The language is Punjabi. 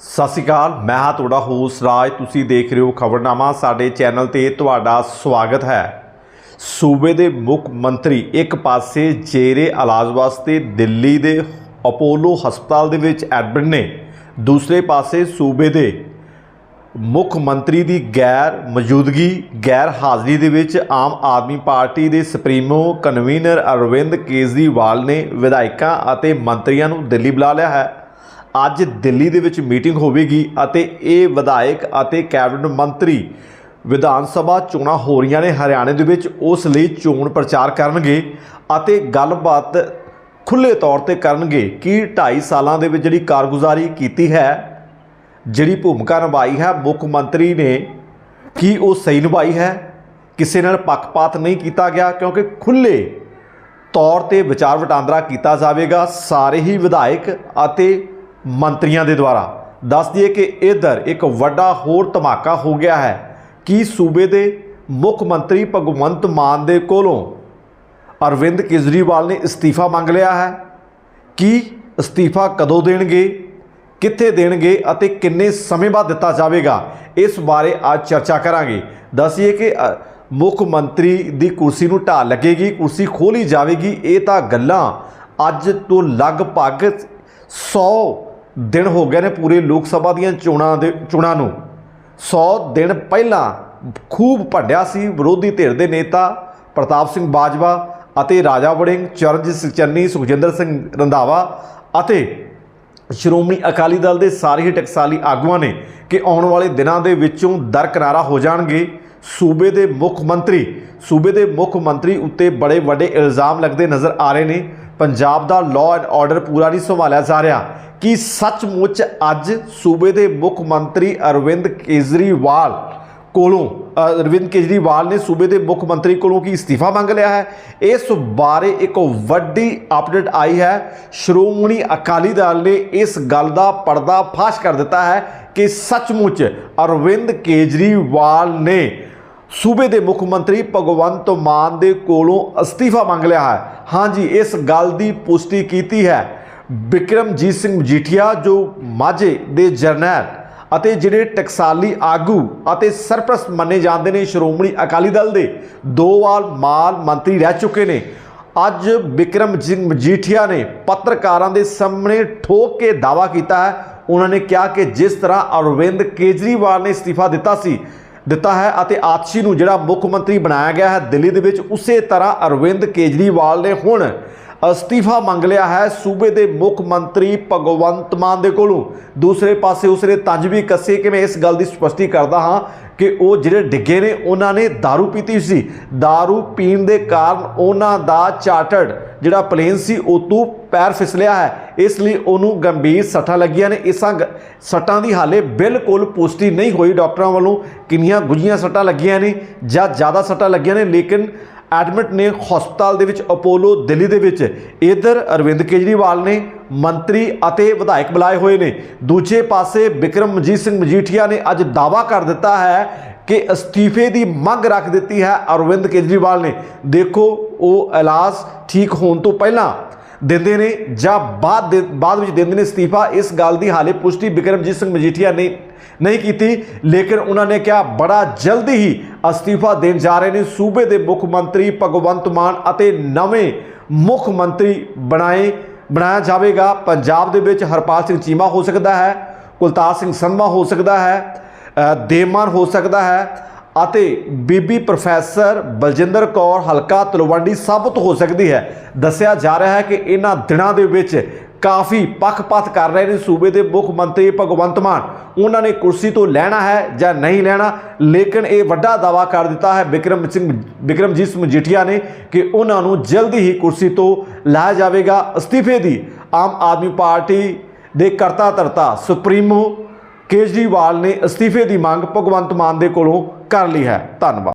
ਸਤਿ ਸ਼੍ਰੀ ਅਕਾਲ, ਮੈਂ ਹਾਂ ਤੁਹਾਡਾ ਹੋਸਟ ਰਾਜ। ਤੁਸੀਂ ਦੇਖ ਰਹੇ ਹੋ ਖਬਰਨਾਮਾ। ਸਾਡੇ ਚੈਨਲ ਤੇ ਤੁਹਾਡਾ ਸਵਾਗਤ ਹੈ। ਸੂਬੇ ਦੇ ਮੁੱਖ ਮੰਤਰੀ ਇੱਕ ਪਾਸੇ ਜੇਰੇ ਇਲਾਜ ਵਾਸਤੇ ਦਿੱਲੀ ਦੇ ਅਪੋਲੋ ਹਸਪਤਾਲ ਦੇ ਵਿੱਚ ਐਡਮਿਟ ਨੇ। ਦੂਸਰੇ ਪਾਸੇ ਸੂਬੇ ਦੇ ਮੁੱਖ ਮੰਤਰੀ ਦੀ ਗੈਰ ਮੌਜੂਦਗੀ, ਗੈਰ ਹਾਜ਼ਰੀ ਦੇ ਵਿੱਚ ਆਮ ਆਦਮੀ ਪਾਰਟੀ ਦੇ ਸੁਪਰੀਮੋ ਕਨਵੀਨਰ ਅਰਵਿੰਦ ਕੇਜਰੀਵਾਲ ਨੇ ਵਿਧਾਇਕਾਂ ਅਤੇ ਮੰਤਰੀਆਂ ਨੂੰ ਦਿੱਲੀ ਬੁਲਾ ਲਿਆ ਹੈ। ਅੱਜ ਦਿੱਲੀ ਦੇ ਵਿੱਚ ਮੀਟਿੰਗ ਹੋਵੇਗੀ ਅਤੇ ਇਹ ਵਿਧਾਇਕ ਅਤੇ ਕੈਬਨਿਟ ਮੰਤਰੀ ਵਿਧਾਨ ਸਭਾ ਚੋਣਾਂ ਹੋ ਰਹੀਆਂ ਨੇ ਹਰਿਆਣੇ ਦੇ ਵਿੱਚ, ਉਸ ਲਈ ਚੋਣ ਪ੍ਰਚਾਰ ਕਰਨਗੇ ਅਤੇ ਗੱਲਬਾਤ ਖੁੱਲੇ ਤੌਰ ਤੇ ਕਰਨਗੇ ਕਿ 2.5 ਸਾਲਾਂ ਦੇ ਵਿੱਚ ਜਿਹੜੀ ਕਾਰਗੁਜ਼ਾਰੀ ਕੀਤੀ ਹੈ, ਜਿਹੜੀ ਭੂਮਿਕਾ ਨਿਭਾਈ ਹੈ, ਮੁੱਖ ਮੰਤਰੀ ਨੇ ਕੀ ਉਹ ਸਹੀ ਨਿਭਾਈ ਹੈ? ਕਿਸੇ ਨਾਲ ਪੱਖਪਾਤ ਨਹੀਂ ਕੀਤਾ ਗਿਆ ਕਿਉਂਕਿ ਖੁੱਲੇ ਤੌਰ ਤੇ ਵਿਚਾਰ ਵਟਾਂਦਰਾ ਕੀਤਾ ਜਾਵੇਗਾ। ਸਾਰੇ ਹੀ ਵਿਧਾਇਕ ਅਤੇ ਮੰਤਰੀਆਂ ਦੇ ਦੁਆਰਾ। ਦੱਸ ਦਈਏ ਕਿ ਇਧਰ ਇੱਕ ਵੱਡਾ ਹੋਰ ਧਮਾਕਾ ਹੋ ਗਿਆ ਹੈ ਕਿ ਸੂਬੇ ਦੇ ਮੁੱਖ ਮੰਤਰੀ ਭਗਵੰਤ ਮਾਨ ਦੇ ਕੋਲੋਂ ਅਰਵਿੰਦ ਕੇਜਰੀਵਾਲ ਨੇ ਅਸਤੀਫਾ ਮੰਗ ਲਿਆ ਹੈ। ਕਿ ਅਸਤੀਫਾ ਕਦੋਂ ਦੇਣਗੇ, ਕਿੱਥੇ ਦੇਣਗੇ ਅਤੇ ਕਿੰਨੇ ਸਮੇਂ ਬਾਅਦ ਦਿੱਤਾ ਜਾਵੇਗਾ, ਇਸ ਬਾਰੇ ਅੱਜ ਚਰਚਾ ਕਰਾਂਗੇ। ਦੱਸੀਏ ਕਿ ਮੁੱਖ ਮੰਤਰੀ ਦੀ ਕੁਰਸੀ ਨੂੰ ਢਾਲ ਲੱਗੇਗੀ, ਕੁਰਸੀ ਖੋਲੀ ਜਾਵੇਗੀ। ਇਹ ਤਾਂ ਗੱਲਾਂ ਅੱਜ ਤੋਂ ਲਗਭਗ 100 ਦਿਨ ਹੋ ਗਏ ਨੇ ਪੂਰੇ ਲੋਕ ਸਭਾ ਦੀਆਂ ਚੋਣਾਂ ਦੇ ਚੋਣਾਂ ਨੂੰ। 100 ਦਿਨ ਪਹਿਲਾਂ ਖੂਬ ਭੰਡਿਆ ਸੀ ਵਿਰੋਧੀ ਧਿਰ ਦੇ ਨੇਤਾ ਪ੍ਰਤਾਪ ਸਿੰਘ ਬਾਜਵਾ ਅਤੇ ਰਾਜਾ ਵੜਿੰਗ, ਚਰਨਜੀਤ ਸਿੰਘ ਚੰਨੀ, ਸੁਖਜਿੰਦਰ ਸਿੰਘ ਰੰਧਾਵਾ ਅਤੇ ਸ਼੍ਰੋਮਣੀ ਅਕਾਲੀ ਦਲ ਦੇ ਸਾਰੇ ਹੀ ਟਕਸਾਲੀ ਆਗੂਆਂ ਨੇ ਕਿ ਆਉਣ ਵਾਲੇ ਦਿਨਾਂ ਦੇ ਵਿੱਚੋਂ ਦਰਕਨਾਰਾ ਹੋ ਜਾਣਗੇ। ਸੂਬੇ ਦੇ ਮੁੱਖ ਮੰਤਰੀ ਸੂਬੇ ਦੇ ਮੁੱਖ ਮੰਤਰੀ ਉੱਤੇ ਬੜੇ ਵੱਡੇ ਇਲਜ਼ਾਮ ਲੱਗਦੇ ਨਜ਼ਰ ਆ ਰਹੇ ਨੇ। ਪੰਜਾਬ ਦਾ ਲਾਅ ਐਂਡ ਆਰਡਰ ਪੂਰਾ ਨਹੀਂ ਸੰਭਾਲਿਆ ਜਾ ਰਿਹਾ। ਕਿ ਸੱਚਮੁੱਚ ਅੱਜ ਸੂਬੇ ਦੇ ਮੁੱਖ ਮੰਤਰੀ ਅਰਵਿੰਦ ਕੇਜਰੀਵਾਲ ਕੋਲੋਂ ਅਰਵਿੰਦ ਕੇਜਰੀਵਾਲ ਨੇ ਸੂਬੇ ਦੇ ਮੁੱਖ ਮੰਤਰੀ ਕੋਲੋਂ ਕੀ ਅਸਤੀਫਾ ਮੰਗ ਲਿਆ ਹੈ? ਇਸ ਬਾਰੇ ਇੱਕ ਵੱਡੀ ਅਪਡੇਟ ਆਈ ਹੈ। ਸ਼੍ਰੋਮਣੀ ਅਕਾਲੀ ਦਲ ਨੇ ਇਸ ਗੱਲ ਦਾ ਪਰਦਾ ਫਾਸ਼ ਕਰ ਦਿੱਤਾ ਹੈ ਕਿ ਸੱਚਮੁੱਚ ਅਰਵਿੰਦ ਕੇਜਰੀਵਾਲ ਨੇ ਸੂਬੇ ਦੇ ਮੁੱਖ ਮੰਤਰੀ ਭਗਵੰਤ ਮਾਨ ਦੇ ਕੋਲੋਂ ਅਸਤੀਫਾ ਮੰਗ ਲਿਆ ਹੈ। ਹਾਂਜੀ ਇਸ ਗੱਲ ਦੀ ਪੁਸ਼ਟੀ ਕੀਤੀ ਹੈ ਬਿਕਰਮਜੀਤ ਸਿੰਘ ਮਜੀਠੀਆ, ਜੋ ਮਾਝੇ ਦੇ ਜਰਨੈਲ ਅਤੇ ਜਿਹੜੇ ਟਕਸਾਲੀ ਆਗੂ ਅਤੇ ਸਰਪ੍ਰਸਤ ਮੰਨੇ ਜਾਂਦੇ ਨੇ, ਸ਼੍ਰੋਮਣੀ ਅਕਾਲੀ ਦਲ ਦੇ ਦੋ ਵਾਰ ਮਾਲ ਮੰਤਰੀ ਰਹਿ ਚੁੱਕੇ ਨੇ। ਅੱਜ ਬਿਕਰਮ ਸਿੰਘ ਮਜੀਠੀਆ ਨੇ ਪੱਤਰਕਾਰਾਂ ਦੇ ਸਾਹਮਣੇ ਠੋਕ ਕੇ ਦਾਵਾ ਕੀਤਾ ਹੈ। ਉਹਨਾਂ ਨੇ ਕਿਹਾ ਕਿ ਜਿਸ ਤਰ੍ਹਾਂ ਅਰਵਿੰਦ ਕੇਜਰੀਵਾਲ ਨੇ ਅਸਤੀਫਾ ਦਿੱਤਾ ਸੀ ਦਿੱਤਾ ਹੈ ਅਤੇ ਆਤਸ਼ੀ ਨੂੰ ਜਿਹੜਾ ਮੁੱਖ ਮੰਤਰੀ ਬਣਾਇਆ ਗਿਆ ਹੈ ਦਿੱਲੀ ਦੇ ਵਿੱਚ ਉਸੇ ਤਰ੍ਹਾਂ ਅਰਵਿੰਦ ਕੇਜਰੀਵਾਲ ਨੇ ਹੁਣ ਅਸਤੀਫਾ ਮੰਗ ਲਿਆ ਹੈ ਸੂਬੇ ਦੇ ਮੁੱਖ ਮੰਤਰੀ ਭਗਵੰਤ ਮਾਨ ਦੇ ਕੋਲੋਂ ਦੂਸਰੇ ਪਾਸੇ ਉਸਨੇ ਤੰਜ ਵੀ ਕੱਸੇ ਕਿ ਮੈਂ ਇਸ ਗੱਲ ਦੀ ਸਪਸ਼ਟੀ ਕਰਦਾ ਹਾਂ ਕਿ ਉਹ ਜਿਹੜੇ ਡਿੱਗੇ ਨੇ ਉਹਨਾਂ ਨੇ दारू ਪੀਤੀ ਸੀ दारू ਪੀਣ ਦੇ ਕਾਰਨ ਉਹਨਾਂ ਦਾ ਚਾਰਟਰਡ ਜਿਹੜਾ ਪਲੇਨ ਸੀ ਉਹ ਤੋਂ ਪੈਰ ਫਿਸਲਿਆ ਹੈ ਇਸ ਲਈ ਉਹਨੂੰ ਗੰਭੀਰ ਸੱਟਾਂ ਲੱਗੀਆਂ ਨੇ ਇਸਾਂ ਗ- ਸੱਟਾਂ ਦੀ ਹਾਲੇ ਬਿਲਕੁਲ ਪੁਸ਼ਟੀ ਨਹੀਂ ਹੋਈ ਡਾਕਟਰਾਂ ਵੱਲੋਂ ਕਿੰਨੀਆਂ ਗੁੱਝੀਆਂ ਸੱਟਾਂ ਲੱਗੀਆਂ ਨੇ ਜਾਂ ਜ਼ਿਆਦਾ ਸੱਟਾਂ ਲੱਗੀਆਂ ਨੇ ਲੇਕਿਨ ਐਡਮਿਟ ਨੇ ਹਸਪਤਾਲ ਦੇ ਵਿੱਚ ਅਪੋਲੋ ਦਿੱਲੀ ਦੇ ਵਿੱਚ। ਇਧਰ ਅਰਵਿੰਦ ਕੇਜਰੀਵਾਲ ਨੇ ਮੰਤਰੀ ਅਤੇ ਵਿਧਾਇਕ ਬੁਲਾਏ ਹੋਏ ਨੇ। ਦੂਜੇ ਪਾਸੇ ਬਿਕਰਮਜੀਤ ਸਿੰਘ ਮਜੀਠੀਆ ਨੇ ਅੱਜ ਦਾਵਾ ਕਰ ਦਿੱਤਾ ਹੈ ਕਿ ਅਸਤੀਫੇ ਦੀ ਮੰਗ ਰੱਖ ਦਿੱਤੀ ਹੈ ਅਰਵਿੰਦ ਕੇਜਰੀਵਾਲ ਨੇ। ਦੇਖੋ, ਉਹ ਇਲਾਜ ਠੀਕ ਹੋਣ ਤੋਂ ਪਹਿਲਾਂ ਦਿੰਦੇ ਨੇ ਜਾਂ ਬਾਅਦ ਦੇ- ਬਾਅਦ ਵਿੱਚ ਦਿੰਦੇ ਨੇ ਅਸਤੀਫਾ ਇਸ ਗੱਲ ਦੀ ਹਾਲੇ ਪੁਸ਼ਟੀ ਬਿਕਰਮਜੀਤ ਸਿੰਘ ਮਜੀਠੀਆ ਨੇ ਨਹੀਂ ਕੀਤੀ। ਲੇਕਿਨ ਉਹਨਾਂ ਨੇ ਕਿਹਾ ਬੜਾ ਜਲਦੀ ਹੀ ਅਸਤੀਫਾ ਦੇਣ ਜਾ ਰਹੇ ਨੇ। ਸੂਬੇ ਦੇ ਮੁੱਖ ਮੰਤਰੀ ਭਗਵੰਤ ਮਾਨ ਅਤੇ ਨਵੇਂ ਮੁੱਖ ਮੰਤਰੀ ਬਣਾਏ ਬਣਾਇਆ ਜਾਵੇਗਾ। ਪੰਜਾਬ ਦੇ ਵਿੱਚ ਹਰਪਾਲ ਸਿੰਘ ਚੀਮਾ ਹੋ ਸਕਦਾ ਹੈ ਕੁਲਤਾਰ ਸਿੰਘ ਸੰਧਵਾ ਹੋ ਸਕਦਾ ਹੈ ਅ, ਦੇਵਮਾਨ ਹੋ ਸਕਦਾ ਹੈ। ਅਤੇ ਬੀਬੀ ਪ੍ਰੋਫੈਸਰ ਬਲਜਿੰਦਰ ਕੌਰ ਹਲਕਾ ਤਲਵੰਡੀ ਸਾਬਤ ਹੋ ਸਕਦੀ ਹੈ। ਦੱਸਿਆ ਜਾ ਰਿਹਾ ਹੈ ਕਿ ਇਹਨਾਂ ਦਿਨਾਂ ਦੇ ਵਿੱਚ ਕਾਫੀ ਪੱਖਪਾਤ ਕਰ ਰਹੇ ਨੇ ਸੂਬੇ ਦੇ ਮੁੱਖ ਮੰਤਰੀ ਭਗਵੰਤ ਮਾਨ। ਉਹਨਾਂ ਨੇ ਕੁਰਸੀ ਤੋਂ ਲੈਣਾ ਹੈ ਜਾਂ ਨਹੀਂ ਲੈਣਾ, ਲੇਕਿਨ ਇਹ ਵੱਡਾ ਦਾਵਾ ਕਰ ਦਿੱਤਾ ਹੈ। ਬਿਕਰਮ ਸਿੰਘ ਬਿਕਰਮਜੀਤ ਸਿੰਘ ਮਜੀਠੀਆ ਨੇ ਕਿ ਉਹਨਾਂ ਨੂੰ ਜਲਦੀ ਹੀ ਕੁਰਸੀ ਤੋਂ ਲਾਇਆ ਜਾਵੇਗਾ। ਅਸਤੀਫੇ ਦੀ ਆਮ ਆਦਮੀ ਪਾਰਟੀ ਦੇ ਕਰਤਾ ਧਰਤਾ ਸੁਪਰੀਮੋ ਕੇਜਰੀਵਾਲ ਨੇ ਅਸਤੀਫੇ ਦੀ ਮੰਗ ਭਗਵੰਤ ਮਾਨ ਦੇ ਕੋਲੋਂ ਕਰ ਲਈ ਹੈ। ਧੰਨਵਾਦ।